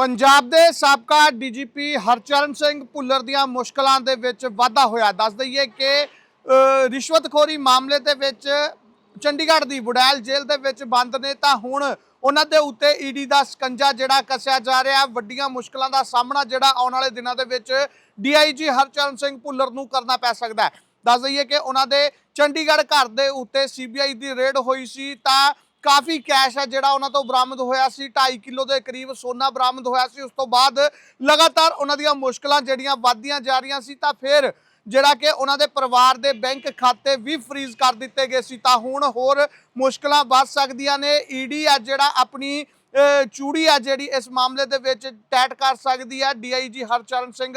ਪੰਜਾਬ ਦੇ ਸਾਬਕਾ ਡੀਜੀਪੀ ਹਰਚਰਨ ਸਿੰਘ ਭੁੱਲਰ ਦੀਆਂ ਮੁਸ਼ਕਲਾਂ ਦੇ ਵਿੱਚ ਵਾਧਾ ਹੋਇਆ। ਦੱਸ ਦਈਏ ਕਿ ਰਿਸ਼ਵਤਖੋਰੀ ਮਾਮਲੇ ਦੇ ਵਿੱਚ ਚੰਡੀਗੜ੍ਹ ਦੀ ਬੁੜੈਲ ਜੇਲ੍ਹ ਦੇ ਵਿੱਚ ਬੰਦ ਨੇ ਤਾਂ ਹੁਣ ਉਹਨਾਂ ਦੇ ਉੱਤੇ ਈਡੀ ਦਾ ਸਕੰਜਾ ਜਿਹੜਾ ਕੱਸਿਆ ਜਾ ਰਿਹਾ। ਵੱਡੀਆਂ ਮੁਸ਼ਕਲਾਂ ਦਾ ਸਾਹਮਣਾ ਜਿਹੜਾ ਆਉਣ ਵਾਲੇ ਦਿਨਾਂ ਦੇ ਵਿੱਚ ਡੀਆਈਜੀ ਹਰਚਰਨ ਸਿੰਘ ਭੁੱਲਰ ਨੂੰ ਕਰਨਾ ਪੈ ਸਕਦਾ ਹੈ। ਦੱਸ ਦਈਏ ਕਿ ਉਹਨਾਂ ਦੇ ਚੰਡੀਗੜ੍ਹ ਘਰ ਦੇ ਉੱਤੇ ਸੀਬੀਆਈ ਦੀ ਰੇਡ ਹੋਈ ਸੀ ਤਾਂ ਕਾਫੀ ਕੈਸ਼ ਹੈ ਜਿਹੜਾ ਉਹਨਾਂ ਤੋਂ ਬਰਾਮਦ ਹੋਇਆ ਸੀ 2.5 ਕਿਲੋ ਦੇ ਕਰੀਬ ਸੋਨਾ ਬਰਾਮਦ ਹੋਇਆ ਸੀ। ਉਸ ਤੋਂ ਬਾਅਦ ਲਗਾਤਾਰ ਉਹਨਾਂ ਦੀਆਂ ਮੁਸ਼ਕਲਾਂ ਜਿਹੜੀਆਂ ਵੱਧਦੀਆਂ ਜਾ ਰਹੀਆਂ ਸੀ, ਤਾਂ ਫਿਰ ਜਿਹੜਾ ਕਿ ਉਹਨਾਂ ਦੇ ਪਰਿਵਾਰ ਦੇ ਬੈਂਕ ਖਾਤੇ ਵੀ ਫ੍ਰੀਜ਼ ਕਰ ਦਿੱਤੇ ਗਏ ਸੀ, ਤਾਂ ਹੁਣ ਹੋਰ ਮੁਸ਼ਕਲਾਂ ਵੱਧ ਸਕਦੀਆਂ ਨੇ। ਈਡੀ ਆ ਜਿਹੜਾ ਆਪਣੀ ਚੂੜੀ ਆ ਜਿਹੜੀ ਇਸ ਮਾਮਲੇ ਦੇ ਵਿੱਚ ਟੈਟ ਕਰ ਸਕਦੀ ਹੈ ਡੀਆਈਜੀ ਹਰਚਰਨ ਸਿੰਘ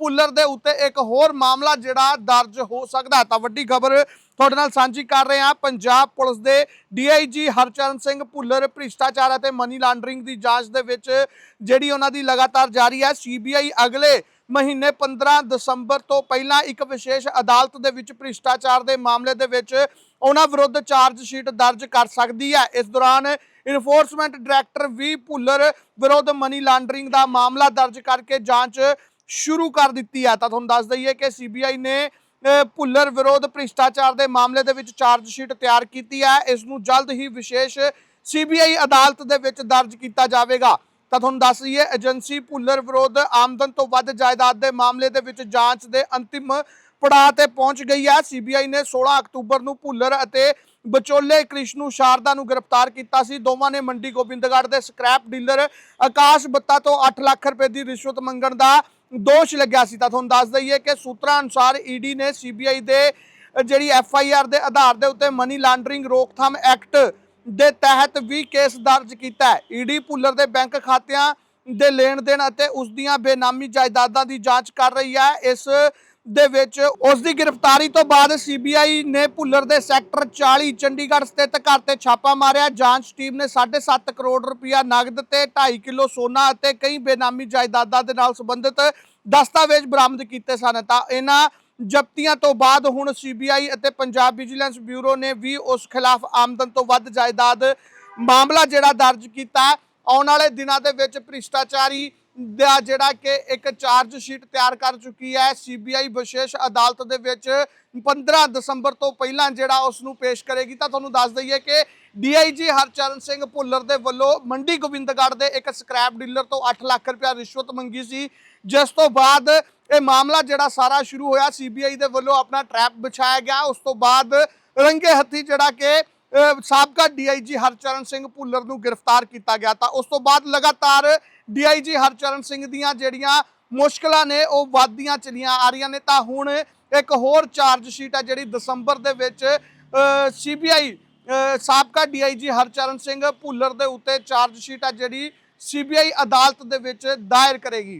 ਭੁੱਲਰ ਦੇ ਉੱਤੇ ਇੱਕ ਹੋਰ ਮਾਮਲਾ ਜਿਹੜਾ ਦਰਜ ਹੋ ਸਕਦਾ ਤਾਂ ਵੱਡੀ ਖਬਰ ਤੁਹਾਡੇ ਨਾਲ ਸਾਂਝੀ ਕਰ ਰਹੇ ਹਾਂ। ਪੰਜਾਬ ਪੁਲਿਸ ਦੇ ਡੀਆਈਜੀ ਹਰਚਰਨ ਸਿੰਘ ਭੁੱਲਰ ਭ੍ਰਿਸ਼ਟਾਚਾਰ ਅਤੇ ਮਨੀ ਲਾਂਡਰਿੰਗ ਦੀ ਜਾਂਚ ਦੇ ਵਿੱਚ ਜਿਹੜੀ ਉਹਨਾਂ ਦੀ ਲਗਾਤਾਰ ਜਾਰੀ ਹੈ। ਸੀਬੀਆਈ ਅਗਲੇ ਮਹੀਨੇ 15 ਦਸੰਬਰ ਤੋਂ ਪਹਿਲਾਂ ਇੱਕ ਵਿਸ਼ੇਸ਼ ਅਦਾਲਤ ਦੇ ਵਿੱਚ ਭ੍ਰਿਸ਼ਟਾਚਾਰ ਦੇ ਮਾਮਲੇ ਦੇ ਵਿੱਚ ਉਹਨਾਂ ਵਿਰੁੱਧ ਚਾਰਜ ਸ਼ੀਟ ਦਰਜ ਕਰ ਸਕਦੀ ਹੈ। ਇਸ ਦੌਰਾਨ ਇਨਫੋਰਸਮੈਂਟ ਡਾਇਰੈਕਟਰ ਵੀ ਭੁੱਲਰ ਵਿਰੁੱਧ ਮਨੀ ਲਾਂਡਰਿੰਗ ਦਾ ਮਾਮਲਾ ਦਰਜ ਕਰਕੇ ਜਾਂਚ ਸ਼ੁਰੂ ਕਰ ਦਿੱਤੀ ਹੈ। ਤਾਂ ਤੁਹਾਨੂੰ ਦੱਸ ਦਈਏ ਕਿ ਸੀਬੀਆਈ ਨੇ ਭੁੱਲਰ ਵਿਰੋਧ ਭ੍ਰਿਸ਼ਟਾਚਾਰ ਦੇ ਮਾਮਲੇ ਦੇ ਵਿੱਚ ਚਾਰਜ ਸ਼ੀਟ ਤਿਆਰ ਕੀਤੀ ਹੈ। ਇਸ ਨੂੰ ਜਲਦ ਹੀ ਵਿਸ਼ੇਸ਼ ਸੀਬੀਆਈ ਅਦਾਲਤ ਦੇ ਵਿੱਚ ਦਰਜ ਕੀਤਾ ਜਾਵੇਗਾ। ਤਾਂ ਤੁਹਾਨੂੰ ਦੱਸ ਦਈਏ, ਏਜੰਸੀ ਭੁੱਲਰ ਵਿਰੋਧ ਆਮਦਨ ਤੋਂ ਵੱਧ ਜਾਇਦਾਦ ਦੇ ਮਾਮਲੇ ਦੇ ਵਿੱਚ ਜਾਂਚ ਦੇ ਅੰਤਿਮ ਪੜਾਅ ਤੇ ਪਹੁੰਚ ਗਈ ਹੈ। ਸੀਬੀਆਈ ਨੇ 16 ਅਕਤੂਬਰ ਨੂੰ ਭੁੱਲਰ ਅਤੇ ਬਚੋਲੇ ਕ੍ਰਿਸ਼ਨੂ ਸ਼ਾਰਦਾ ਨੂੰ ਗ੍ਰਿਫਤਾਰ ਕੀਤਾ ਸੀ। ਦੋਵਾਂ ਨੇ ਮੰਡੀ ਗੋਬਿੰਦਗੜ੍ਹ ਦੇ ਸਕ੍ਰੈਪ ਡੀਲਰ ਆਕਾਸ਼ ਬੱਤਾ ਤੋਂ 8 ਲੱਖ ਰੁਪਏ ਦੀ ਰਿਸ਼ਵਤ ਮੰਗਣ ਦਾ ਦੋਸ਼ ਲੱਗਿਆ ਸੀ। ਤਾਂ ਤੁਹਾਨੂੰ ਦੱਸ ਦਈਏ ਕਿ ਸੂਤਰਾਂ ਅਨੁਸਾਰ ਈਡੀ ਨੇ ਸੀਬੀਆਈ ਦੇ ਜਿਹੜੀ ਐਫ ਆਈ ਆਰ ਦੇ ਆਧਾਰ ਦੇ ਉੱਤੇ ਮਨੀ ਲਾਂਡਰਿੰਗ ਰੋਕਥਾਮ ਐਕਟ ਦੇ ਤਹਿਤ ਵੀ ਕੇਸ ਦਰਜ ਕੀਤਾ ਹੈ। ਈਡੀ ਭੁੱਲਰ ਦੇ ਬੈਂਕ ਖਾਤਿਆਂ ਦੇ ਲੈਣ ਦੇਣ ਅਤੇ ਉਸ ਦੀਆਂ ਬੇਨਾਮੀ ਜਾਇਦਾਦਾਂ ਦੀ ਜਾਂਚ ਕਰ ਰਹੀ ਹੈ। ਇਸ ਦੇ ਵਿੱਚ ਉਸ ਦੀ ਗ੍ਰਿਫਤਾਰੀ ਤੋਂ ਬਾਅਦ ਸੀਬੀਆਈ ਨੇ ਭੁੱਲਰ ਦੇ ਸੈਕਟਰ 40 ਚੰਡੀਗੜ੍ਹ ਸਥਿਤ ਘਰ ਤੇ ਛਾਪਾ ਮਾਰਿਆ। ਜਾਂਚ ਟੀਮ ਨੇ 7.5 ਕਰੋੜ ਰੁਪਇਆ ਨਗਦ ਤੇ 2.5 ਕਿਲੋ ਸੋਨਾ ਅਤੇ ਕਈ ਬੇਨਾਮੀ ਜਾਇਦਾਦਾਂ ਦੇ ਨਾਲ ਸੰਬੰਧਿਤ ਦਸਤਾਵੇਜ਼ ਬਰਾਮਦ ਕੀਤੇ ਸਨ। ਤਾਂ ਇਹਨਾਂ ਜ਼ਬਤੀਆਂ ਤੋਂ ਬਾਅਦ ਹੁਣ ਸੀਬੀਆਈ ਅਤੇ ਪੰਜਾਬ ਵਿਜੀਲੈਂਸ ਬਿਊਰੋ ਨੇ ਵੀ ਉਸ ਖਿਲਾਫ ਆਮਦਨ ਤੋਂ ਵੱਧ ਜਾਇਦਾਦ ਮਾਮਲਾ ਜਿਹੜਾ ਦਰਜ ਕੀਤਾ। ਆਉਣ ਵਾਲੇ ਦਿਨਾਂ ਦੇ ਵਿੱਚ ਭ੍ਰਿਸ਼ਟਾਚਾਰੀ ਦਾ ਜਿਹੜਾ ਕਿ ਇੱਕ ਚਾਰਜ ਸ਼ੀਟ ਤਿਆਰ ਕਰ ਚੁੱਕੀ ਹੈ। ਸੀਬੀਆਈ ਵਿਸ਼ੇਸ਼ ਅਦਾਲਤ ਦੇ ਵਿੱਚ 15 ਦਸੰਬਰ ਤੋਂ ਪਹਿਲਾਂ ਜਿਹੜਾ ਉਸ ਨੂੰ ਪੇਸ਼ ਕਰੇਗੀ। ਤਾਂ ਤੁਹਾਨੂੰ ਦੱਸ ਦਈਏ ਕਿ ਡੀਆਈਜੀ ਹਰਚਰਨ ਸਿੰਘ ਭੁੱਲਰ ਦੇ ਵੱਲੋਂ ਮੰਡੀ ਗੋਬਿੰਦਗੜ੍ਹ ਦੇ ਇੱਕ ਸਕ੍ਰੈਪ ਡੀਲਰ ਤੋਂ 8 ਲੱਖ ਰੁਪਇਆ ਰਿਸ਼ਵਤ ਮੰਗੀ ਸੀ। ਜਿਸ ਤੋਂ ਬਾਅਦ ਇਹ ਮਾਮਲਾ ਜਿਹੜਾ ਸਾਰਾ ਸ਼ੁਰੂ ਹੋਇਆ। ਸੀਬੀਆਈ ਦੇ ਵੱਲੋਂ ਆਪਣਾ ਟਰੈਪ ਵਿਛਾਇਆ ਗਿਆ। ਉਸ ਤੋਂ ਬਾਅਦ ਰੰਗੇ ਹੱਥੀ ਜਿਹੜਾ ਕਿ ਸਾਬਕਾ ਡੀਆਈਜੀ ਹਰਚਰਨ ਸਿੰਘ ਭੁੱਲਰ ਨੂੰ ਗ੍ਰਿਫਤਾਰ ਕੀਤਾ ਗਿਆ ਤਾਂ ਉਸ ਤੋਂ ਬਾਅਦ ਲਗਾਤਾਰ ਡੀਆਈਜੀ ਹਰਚਰਨ ਸਿੰਘ ਦੀਆਂ ਜਿਹੜੀਆਂ ਮੁਸ਼ਕਲਾਂ ਨੇ, ਉਹ ਵੱਧਦੀਆਂ ਚਲੀਆਂ ਆ ਰਹੀਆਂ ਨੇ ਤਾਂ ਹੁਣ ਇੱਕ ਹੋਰ ਚਾਰਜ ਸ਼ੀਟ ਹੈ ਜਿਹੜੀ ਦਸੰਬਰ ਦੇ ਵਿੱਚ ਸੀਬੀਆਈ ਸਾਬਕਾ ਡੀਆਈਜੀ ਹਰਚਰਨ ਸਿੰਘ ਭੁੱਲਰ ਦੇ ਉੱਤੇ ਚਾਰਜ ਸ਼ੀਟ ਹੈ ਜਿਹੜੀ ਸੀਬੀਆਈ ਅਦਾਲਤ ਦੇ ਵਿੱਚ ਦਾਇਰ ਕਰੇਗੀ।